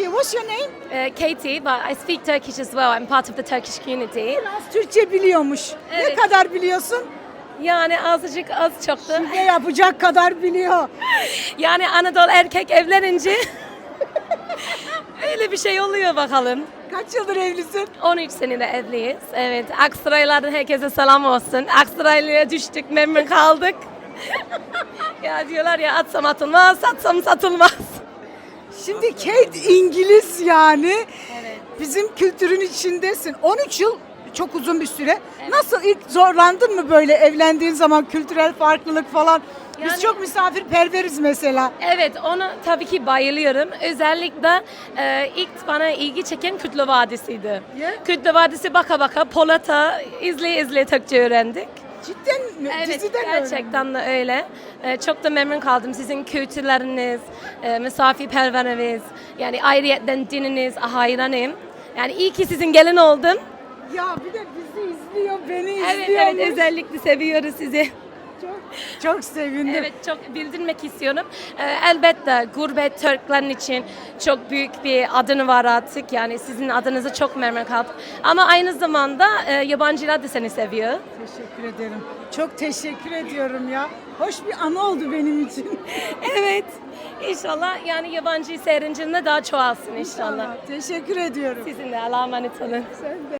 you. What's your name? Uh, Katie, but I speak Turkish as well. I'm part of the Turkish community. Biraz Türkçe biliyormuş. Ne Evet. kadar biliyorsun? Yani azıcık az çok da. Ne yapacak kadar biliyor. Yani Anadolu erkek evlenince öyle bir şey oluyor bakalım. Kaç yıldır evlisin? 13 senedir evliyiz. Evet, Aksaraylardan herkese selam olsun. Aksaraylı'ya düştük, memnun kaldık. ya diyorlar ya atsam atılmaz, satsam satılmaz. Şimdi Kate İngiliz yani. Evet. Bizim kültürün içindesin. 13 yıl çok uzun bir süre. Nasıl ilk zorlandın mı böyle evlendiğin zaman kültürel farklılık falan? Biz Yani- çok misafirperveriz mesela. Evet, onu tabii ki bayılıyorum. Özellikle e, ilk bana ilgi çeken Kütle Vadisi'ydi. Yeah. Kütle Vadisi baka baka Polat'a izleye izleye Türkçe öğrendik. Cidden mi? Evet, Diziden mi öğrendin? gerçekten de öyle. E, çok da memnun kaldım. Sizin kültürleriniz, e, misafirperveriniz, yani ayrıyetten dininiz, hayranım. Yani iyi ki sizin gelin oldum. Ya bir de bizi izliyor, beni Evet, izliyor. evet özellikle seviyoruz sizi. Çok, çok sevindim. Evet çok bildirmek istiyorum. Ee, elbette gurbet Türklerin için çok büyük bir adını var artık. Yani sizin adınızı çok memnun kaldım. Ama aynı zamanda e, yabancılar da seni seviyor. Teşekkür ederim. Çok teşekkür ediyorum ya. Hoş bir anı oldu benim için. evet. İnşallah yani yabancı seyircinde daha çoğalsın inşallah. Teşekkür ediyorum. Sizin de Allah'a emanet olun. Sen de.